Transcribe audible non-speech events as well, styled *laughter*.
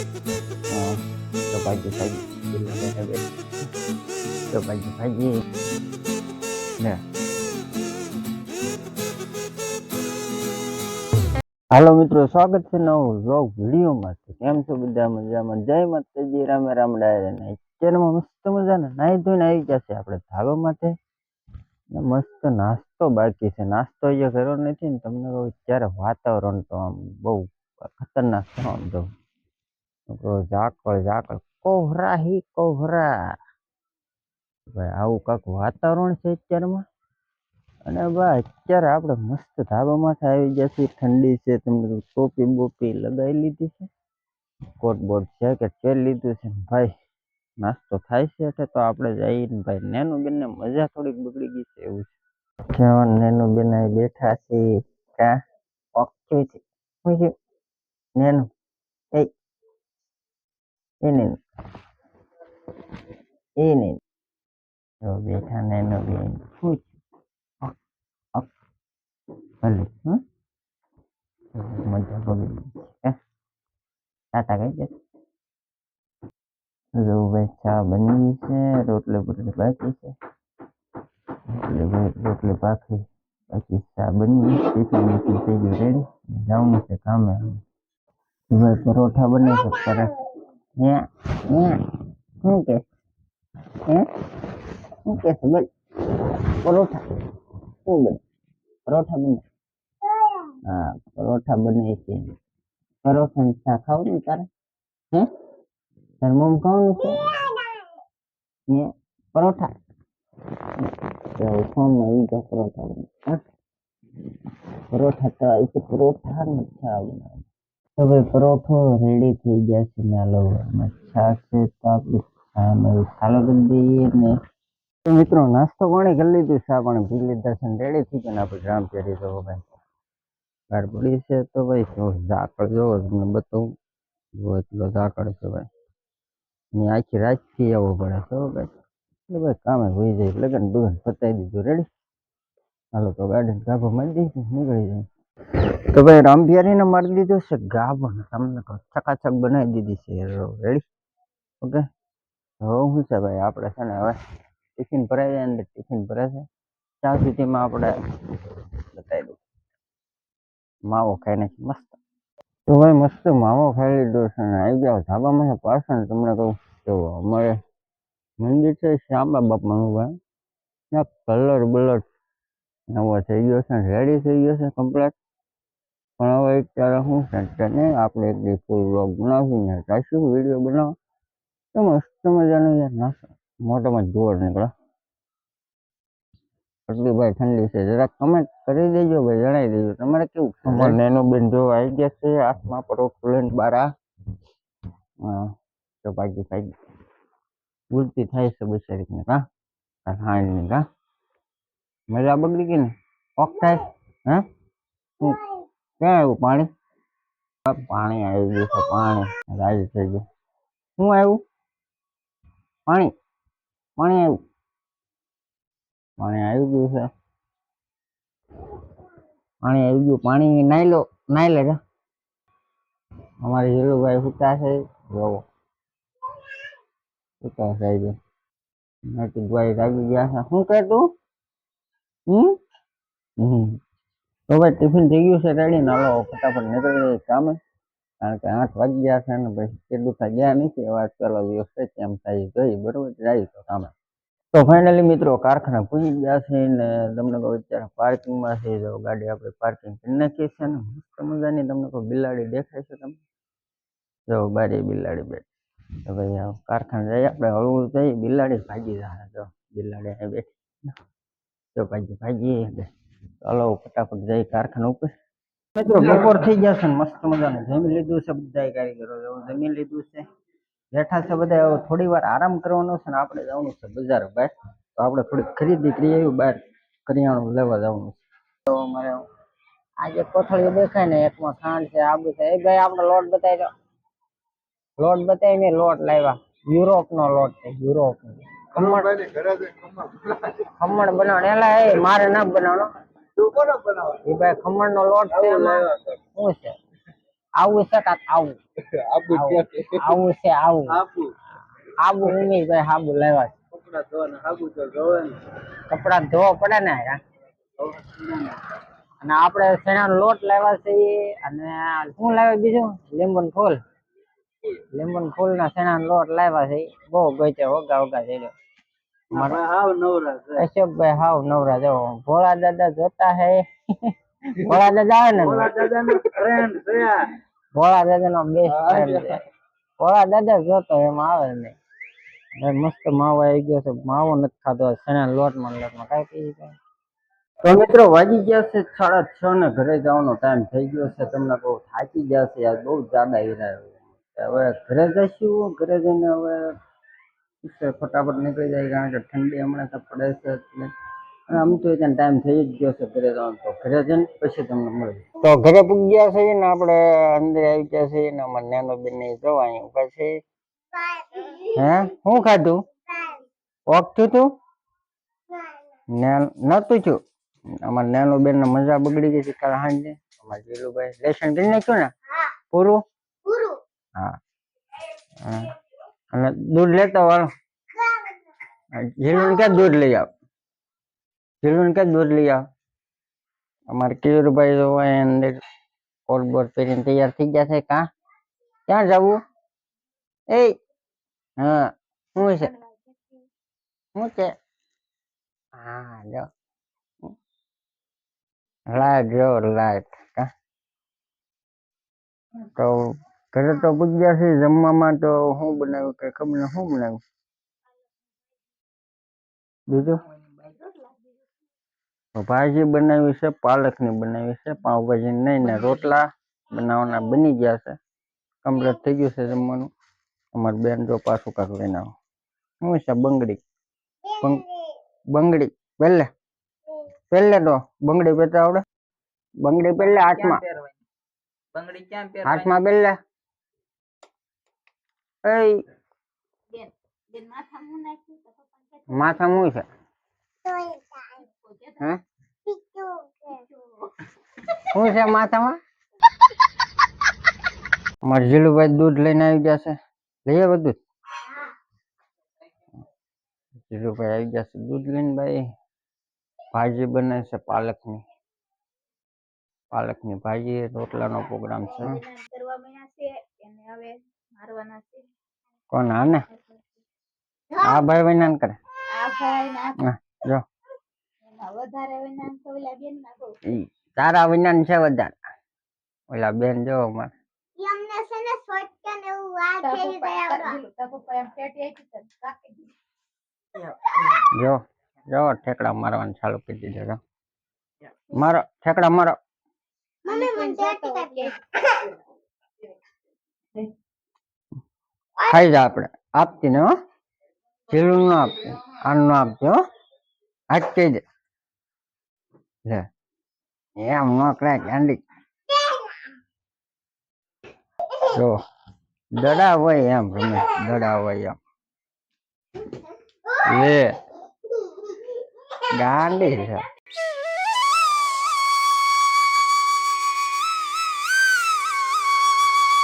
હા તો ભાજી ભાજી બિલાડી ને બે તો ભાજી ભાજી ને હાલો મિત્રો, સ્વાગત છે નવું વ્લોગ વિડીયોમાં. તો કેમ છો બધા મજામાં? જય માતાજી, રામે રામ ડાયરે. ને અત્યારમાં મસ્ત મજાના નાહી ધોઈને આવી ગયા છે આપણે ધાબા માટે. ને મસ્ત નાસ્તો બાકી છે. નાસ્તો અહીંયા કર્યો નથી ને તમને કહું અત્યારે વાતાવરણ તો આમ બહુ ખતરનાક છે આમ તો. તો ઝાકળ ઝાકળ કોહરા હી કોહરા ભાઈ આવું કાંક વાતાવરણ છે અત્યારમાં? અને ભાઈ, અત્યારે આપણે મસ્ત ધાબામાંથી આવી ગયા છીએ. ઠંડી છે, તમને કહું ટોપી બોપી લગાવી લીધી છે. કોટ બોટ જેકેટ પહેરી લીધું છે. ને ભાઈ, નાસ્તો થાય છે એટલે તો આપણે જઈને ભાઈ. નેનું બેનને મજા થોડીક બગડી ગઈ છે એવું છે. કેવા નેનું બેન અહીં બેઠા છે. કા ઓકે છે. શું છે? નેનું, એ એ નેનું એ નેનું જો બેઠા નેનું બેન શું છે અક, અક. ભલે મજા બગડી ટાટા કઈ દે જો ભાઈ ચા બની છે રોટલી બોટલી બાકી છે રોટલી પાકી બાકી ચા બની ટિફિન બીફિન થઈ ગયું રેડી જવાનું છે કામે ભાઈ પરોઠા બને છે પરત ન્યા ન્યા શું કે હે શું કે છે બોલ પરોઠા શું બને પરોઠા બને હા પરોઠા બને છે પરોઠા ને ચા ખાવું ને તારે હે તાર મમ ખાવાનું છે ને પરોઠા તો ફોનમાં ઈ તો પરોઠા બને હા પરોઠા તો એ તો પરોઠા ને ચા બનાવે તો ભાઈ પરોઠો રેડી થઈ ગયા છે ને હાલો મચ્છા છે તો આપણે ચાલો કરી દઈએ ને. તો મિત્રો, નાસ્તો પાણી કરી લીધું? છે આપણે પી છે રેડી થઈ ગયા આપણે જામ પહેરી તો ભાઈ બહાર પડી છે તો ભાઈ જો ઝાકળ જોવો તમને બતાવું. જો એટલો ઝાકળ છે ભાઈ. ની આખી રાતથી આવવું પડે છે ભાઈ. એટલે ભાઈ કામે હોઈ જાય. લગન બગન પતાવી દીધું. રેડી હાલો તો ગાર્ડન કાપો મારી દઈશું નીકળી જાય. તો ભાઈ રામભિયારીને મારી દીધો છે ગાભો ને તમને કહું ચકાચક બનાવી દીધી છે રેડી ઓકે હવે શું છે ભાઈ? આપણે છે ને હવે ટિફિન ભરાઈ જાય ને ટિફિન ભરે છે. ત્યાં સુધીમાં આપણે બતાવી દઉં. માવો ખાઈ નાખી, મસ્ત. તો ભાઈ મસ્ત માવો ખાઈ લીધો છે ને. આવી જાવ ધાબામાં પાછળ તમને કહું. તો અમારે મંદિર છે, શ્યામા બાપાનું ભાઈ. ત્યાં કલર બલર નવો થઈ ગયો છે રેડી થઈ ગયો છે કમ્પ્લેટ પણ હવે અત્યારે શું છે ને આપણે એક ફૂલ વ્લોગ બનાવીને ચાલશું વીડિયો બનાવો. તો મસ્ત મજાનો યાર નાસ્તો. મોટામાં જોર નીકળે. એટલી ભાઈ ઠંડી છે, જરાક કમેન્ટ કરી દેજો ભાઈ, જણાવી દેજો. તમારે કેવું તમારે નેનો બેન જો આવી ગયા છે હાથમાં પરો લઈને બારા. હા, તો ભાગી ભાગી ભૂલતી થાય છે બિચારીને કા હાંડની કા મજા બગડી ગઈ ને? ઓક થાય હે? શું ક્યાં આવ્યું? પાણી? પાણી આવી ગયું છે, પાણી. રાજી થઈ ગયું. શું આવ્યું? પાણી. પાણી આવ્યું. પાણી આવી ગયું છે. પાણી આવી ગયું. પાણી નાઈ લો નાઈ લે અમારે હીરુભાઈ સુતા છે. જોવો સુતા થઈ આજે. નટુભાઈ જાગી ગયા છે. શું કહે તું હમ? હમ. તો ભાઈ ટિફિન થઈ ગયું છે રેડી ને હાલો ફટાફટ નીકળી જાય કામે કારણ કે આઠ વાગી ગયા છે ને ભાઈ કેટલું થાય ગયા નથી. એવા પેલો દિવસ છે, કેમ થાય જોઈ બરોબર? જાય તો કામે તો ફાઇનલી મિત્રો, કારખાના પૂજી ગયા છે ને તમને કહું અત્યારે પાર્કિંગમાં છે. જો ગાડી આપણે પાર્કિંગ કરી નાખી છે ને, મસ્ત મજાની તમને કહું બિલાડી દેખાય છે તમને? જો બારી બિલાડી બેઠી. તો ભાઈ આ કારખાને જઈએ, આપણે હળવું જઈએ, બિલાડી ભાગી જાય. જો બિલાડી અહીં બેઠી તો ભાગી ભાગી ચાલો ફટાફટ જઈ કારખાના ઉપર મિત્રો બપોર થઈ ગયા છે ને મસ્ત મજાનું. જમી લીધું છે બધા કારીગરો. એવું જમી લીધું છે. બેઠા છે બધા. હવે થોડી વાર આરામ કરવાનો છે ને આપણે જવાનું છે બજાર બહાર. તો આપણે થોડી ખરીદી કરી આવી બહાર. કરિયાણું લેવા જવાનું છે. તો મારે આજે કોથળીઓ દેખાય ને એકમાં ખાંડ છે આબુ છે. એ ભાઈ આપણે લોટ બતાવી દો લોટ બતાવી ને લોટ લાવ્યા. યુરોપ નો લોટ છે યુરોપ નો ખમણ ખમણ બનાવવાનો. એલા એ મારે ના બનાવવાનો. એ ભાઈ ખમણ નો લોટ છે શું છે? આવું છે કાક *laughs* આવું. આવું આવું. છે. આવું આબુ આબુ ઉમેશભાઈ હાબુ લાવ્યા છે. કપડા ધોવે પડે ને. અને આપણે ચણાનો લોટ લાવ્યા છે અને શું લાવ્યા બીજું? લીંબુ ફૂલ. લીંબુ ફૂલ ના ચણાનો લોટ લાવ્યા છે બહુ ગોઈતે વગા ઓગા થઈ ગયો. હાવ નવરા અશોકભાઈ હાવ નવરા જો ભોળા દાદા જોતા હે. *laughs* ભોળા દાદા આવે ને? છે. ભોળા દાદા નો બેસ્ટ ફ્રેન્ડ છે. ભોળા દાદા જોતો એમાં આવે ને. મસ્ત માવો આવી ગયો છે. માવો નથી ખાતો ચણા લોટમાં ને લોટમાં. કાંઈ કઈ જાય તો મિત્રો વાગી ગયા છે સાડા છ ને ઘરે જવાનો ટાઈમ થઈ ગયો છે. તમને બહુ થાકી ગયા છે. યાર બહુ જાડા હીરા હવે ઘરે જઈશું ઘરે જઈને હવે ફટાફટ નીકળી જાય કારણ કે ઠંડી હમણાં તો પડે છે એટલે. અને આમ તો ત્યાં ટાઈમ થઈ જ ગયો છે ઘરે જવાનો. તો ઘરે જઈને પછી તમને મળે તો ઘરે પૂગી ગયા છે ને આપણે અંદર આવી ગયા છે ને અમારે નાનો બેન ને જો અહીં ઊભા છે. હે? શું ખાધું? ઓકતું તું? ને- નતું થયું. અમારે નાનો બેન ને મજા બગડી ગઈ છે કાલ સાંજે. અમારે જીલુભાઈ લેસન કરી નાખ્યું ને? પૂરું. હા. હા. અને દૂધ લેતો વાળો જીલુને ક્યાં દૂધ લઈ આવ જીલુને ક્યાં દૂધ લઈ આવ અમારે કિશોરભાઈ તો હોય અંદર કોટ બોટ પહેરીને તૈયાર થઈ ગયા છે કા ક્યાં જવું એ હા શું છે શું છે હા જો લાઈટ જો લાઈટ કા તો ઘરે તો પૂજ્યા છે જમવામાં તો શું બનાવ્યું કે ખબર ને શું બનાવ્યું? બીજું? ભાજી બનાવી છે પાલકની બનાવી છે પાવભાજી નહીં ને રોટલા બનાવવાના બની ગયા છે. કમ્પ્લીટ થઈ ગયું છે જમવાનું. અમારી બેન જો પાછું કાંક લઈને આવો. શું છે બંગડી. બંગડી. પહેલે? પહેલે તો બંગડી પહેરતા આવડે? બંગડી પહેલે હાથમાં? બંગડી ક્યાં હાથમાં પહેલે એ માથા શું છે? હે શું છે માથામાં? અમારે જીલુભાઈ દૂધ લઈને આવી ગયા છે. લઈએ બધું જીલુભાઈ આવી ગયા છે દૂધ લઈને ભાઈ. ભાજી બને છે પાલકની. પાલકની ભાજી રોટલાનો પ્રોગ્રામ છે. મારવાના છે. કોણ? આને આ ભાઈ વિનાન કરે. આ ભાઈ ના હા, જો. વધારે હોય તો ઓલા બેન ના બહુ. તારા વિનાન છે વધારે. ઓલા બેન જો અમારે. છે ને ને એવું એમ તો દીધી. જો જો ઠેકડા મારવાનું ચાલુ કરી દીધું જો. મારો ઠેકડા મારો. મમ્મી મને પેટી કાપી ખાઈ જા આપણે. આપતી ને જીલું ન આપતી આનું ન આપતી હો. જ એમ ન કરાય કેન્ડી જો. દડા હોય એમ રમે દડા હોય એમ. લે. ગાંડી છે.